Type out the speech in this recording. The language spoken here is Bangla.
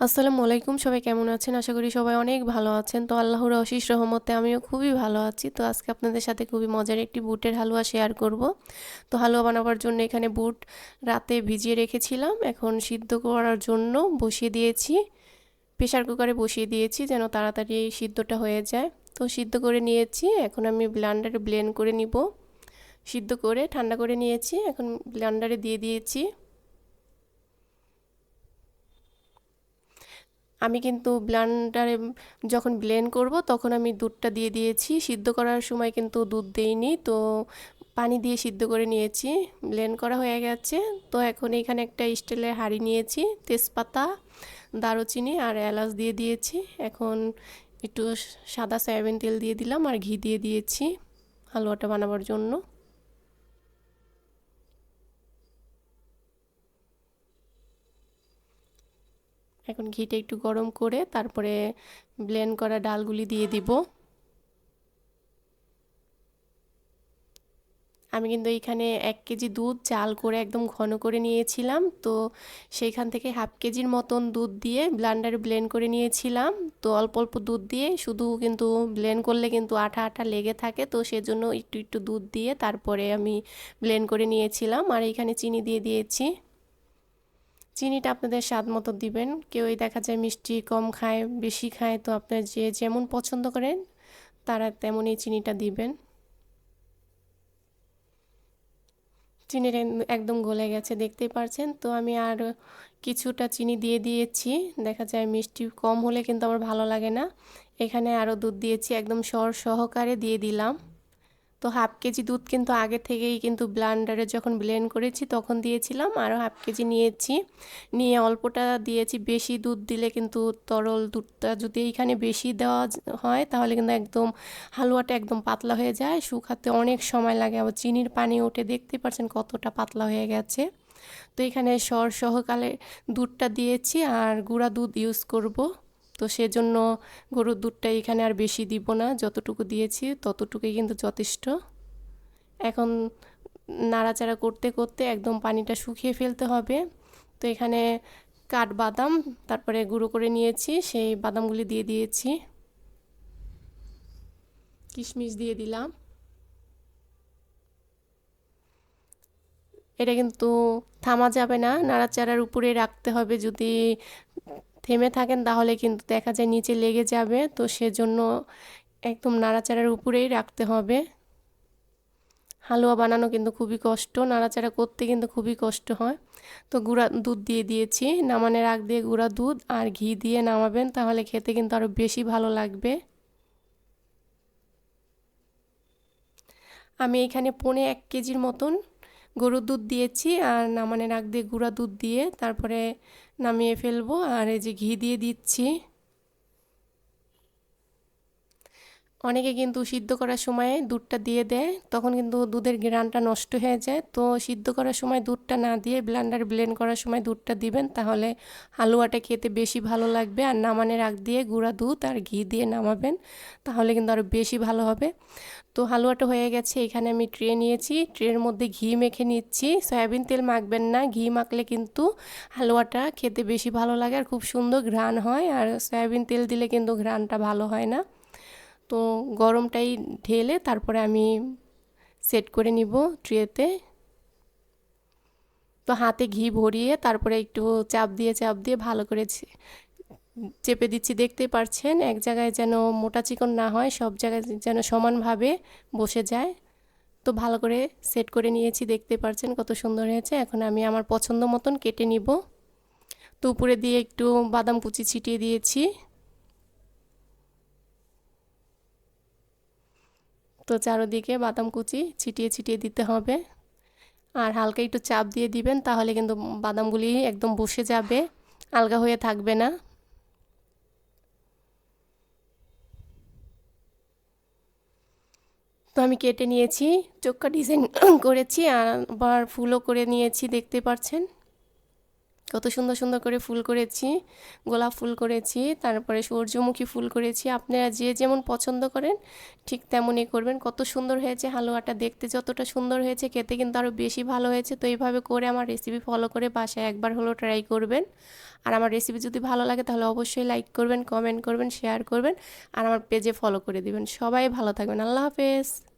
আসসালামু আলাইকুম, সবাই কেমন আছেন? আশা করি সবাই অনেক ভালো আছেন। তো আল্লাহর অশিস রহমতে আমিও খুবই ভালো আছি। তো আজকে আপনাদের সাথে খুবই মজার একটি বুটের হালুয়া শেয়ার করব। তো হালুয়া বানাবার জন্য এখানে বুট রাতে ভিজিয়ে রেখেছিলাম। এখন সিদ্ধ করার জন্য বসিয়ে দিয়েছি। প্রেশার কুকারে বসিয়ে দিয়েছি যেন তাড়াতাড়ি এই সিদ্ধটা হয়ে যায়। তো সিদ্ধ করে নিয়েছি। এখন আমি ব্লান্ডারে ব্লেন্ড করে নিব। সিদ্ধ করে, ঠান্ডা করে নিয়েছি। এখন ব্লান্ডারে দিয়ে দিয়েছি। আমি কিন্তু ব্লান্ডারে যখন ব্লেন্ড করব তখন আমি দুধটা দিয়ে দিয়েছি। সিদ্ধ করার সময় কিন্তু দুধ দেইনি, তো পানি দিয়ে সিদ্ধ করে নিয়েছি। ব্লেন্ড করা হয়ে গেছে। তো এখন এখানে একটা স্টিলের হাঁড়ি নিয়েছি, তেজপাতা, দারুচিনি আর এলাচ দিয়ে দিয়েছি। এখন একটু সাদা সয়াবিন তেল দিয়ে দিলাম আর ঘি দিয়ে দিয়েছি হালুয়াটা বানাবার জন্য। এখন ঘিটা একটু গরম করে তারপরে ব্লেন্ড করা ডালগুলি দিয়ে দিব। আমি কিন্তু এখানে এক কেজি দুধ চাল করে একদম ঘন করে নিয়েছিলাম, তো সেইখান থেকে হাফ কেজির মতন দুধ দিয়ে ব্লান্ডারে ব্লেন্ড করে নিয়েছিলাম। তো অল্প অল্প দুধ দিয়ে শুধু কিন্তু ব্লেন্ড করলে কিন্তু আঠা আঠা লেগে থাকে, তো সেজন্য একটু একটু দুধ দিয়ে তারপরে আমি ব্লেন্ড করে নিয়েছিলাম। আর এখানে চিনি দিয়ে দিয়েছি। চিনিটা আপনাদের স্বাদ মতো দিবেন। কেউই দেখা যায় মিষ্টি কম খায়, বেশি খায়, তো আপনার যে যেমন পছন্দ করেন, তারা তেমনই চিনিটা দিবেন। চিনিটা একদম গলে গেছে, দেখতেই পারছেন? তো আমি আর কিছুটা চিনি দিয়ে দিয়েছি। দেখা যায় মিষ্টি কম হলে কিন্তু আমার ভালো লাগে না। এখানে আরও দুধ দিয়েছি, একদম সর সহকারে দিয়ে দিলাম। তো হাফ কেজি দুধ কিন্তু আগে থেকেই কিন্তু ব্লান্ডারে যখন ব্লেন্ড করেছি তখন দিয়েছিলাম আরও হাফ কেজি নিয়েছি। নিয়ে অল্পটা দিয়েছি, বেশি দুধ দিলে কিন্তু তরল দুধটা যদি এইখানে বেশি দেওয়া হয় তাহলে কিন্তু একদম হালুয়াটা একদম পাতলা হয়ে যায়, শুকাতে অনেক সময় লাগে। আবার চিনির পানি উঠে দেখতে পাচ্ছেন কতটা পাতলা হয়ে গেছে। তো এখানে সর সহকালে দুধটা দিয়েছি আর গুঁড়া দুধ ইউজ করব। তো সেজন্য গরুর দুধটা এখানে আর বেশি দিব না, যতটুকু দিয়েছি ততটুকুই কিন্তু যথেষ্ট। এখন নাড়াচাড়া করতে করতে একদম পানিটা শুকিয়ে ফেলতে হবে। তো এখানে কাঠবাদাম তারপরে গুঁড়ো করে নিয়েছি, সেই বাদামগুলি দিয়ে দিয়েছি। কিশমিশ দিয়ে দিলাম। এটা কিন্তু থামা যাবে না, নাড়াচাড়ার উপরে রাখতে হবে যদি থেমে থাকেন, তাহলে কিন্তু দেখা যায় নিচে লেগে যাবে। তো সেজন্য একদম নাড়াচাড়ার উপরেই রাখতে হবে। হালুয়া বানানো কিন্তু খুবই কষ্ট, নাড়াচাড়া করতে কিন্তু খুবই কষ্ট হয়। তো গুঁড়া দুধ দিয়ে দিয়েছি, নামানের আগ দিয়ে গুঁড়া দুধ আর ঘি দিয়ে নামাবেন, তাহলে খেতে কিন্তু আরও বেশি ভালো লাগবে। আমি এখানে পনে এক কেজির মতন গরুর দুধ দিয়েছি আর নামানের আগ দিয়ে গুঁড়া দুধ দিয়ে তারপরে নামিয়ে ফেলব আর এই যে ঘি দিয়ে দিচ্ছি। অনেকে কিন্তু সিদ্ধ করার সময় দুধটা দিয়ে দেয়, তখন কিন্তু দুধের গ্রানটা নষ্ট হয়ে যায়। তো সিদ্ধ করার সময় দুধটা না দিয়ে ব্লেন্ডার ব্লেন্ড করার সময় দুধটা দিবেন, তাহলে হালুয়াটা খেতে বেশি ভালো লাগবে। আর নামানের আগ দিয়ে গুঁড়া দুধ আর ঘি দিয়ে নামাবেন, তাহলে কিন্তু আরও বেশি ভালো হবে। তো হালুয়াটা হয়ে গেছে, এখানে আমি ট্রে নিয়েছি। ট্রের মধ্যে ঘি মেখে নিচ্ছি। সয়াবিন তেল মাখবেন না, ঘি মাখলে কিন্তু হালুয়াটা খেতে বেশি ভালো লাগে আর খুব সুন্দর ঘ্রাণ হয়। আর সয়াবিন তেল দিলে কিন্তু ঘ্রাণটা ভালো হয় না। তো গরমটাই ঢেলে তারপরে আমি সেট করে নিব ট্রেতে। তো হাতে ঘি ভরিয়ে তারপরে একটু চাপ দিয়ে চাপ দিয়ে ভালো করে চেপে দিচ্ছি। দেখতে পারছেন এক জায়গায় যেন মোটা চিকন না হয়, সব জায়গায় যেন সমানভাবে বসে যায়। তো ভালো করে সেট করে নিয়েছি, দেখতে পারছেন কত সুন্দর হয়েছে। এখন আমি আমার পছন্দ মতন কেটে নিব। তো উপরে দিয়ে একটু বাদাম কুচি ছিটিয়ে দিয়েছি। তো চারোদিকে বাদাম কুচি ছিটিয়ে ছিটিয়ে দিতে হবে। আর হালকা একটু চাপ দিয়ে দিবেন, তাহলে কিন্তু বাদামগুলি একদম বসে যাবে, আলগা হয়ে থাকবে না। তো আমি কেটে নিয়েছি, চোখটা ডিজাইন করেছি, আর আবার ফুলও করে নিয়েছি, দেখতে পাচ্ছেন। কত সুন্দর সুন্দর করে ফুল করেছি, গোলাপ ফুল করেছি, তারপরে সূর্যমুখী ফুল করেছি। আপনারা যে যেমন পছন্দ করেন, ঠিক তেমনই করবেন। কত সুন্দর হয়েছে হালুয়াটা দেখতে, যতটা সুন্দর হয়েছে খেতে কিন্তু আরও বেশি ভালো হয়েছে। তো এইভাবে করে আমার রেসিপি ফলো করে বাসায় একবার হলো ট্রাই করবেন। আর আমার রেসিপি যদি ভালো লাগে তাহলে অবশ্যই লাইক করবেন কমেন্ট করবেন শেয়ার করবেন, আর আমার পেজে ফলো করে দিবেন। সবাই ভালো থাকবেন। আল্লাহ হাফেজ।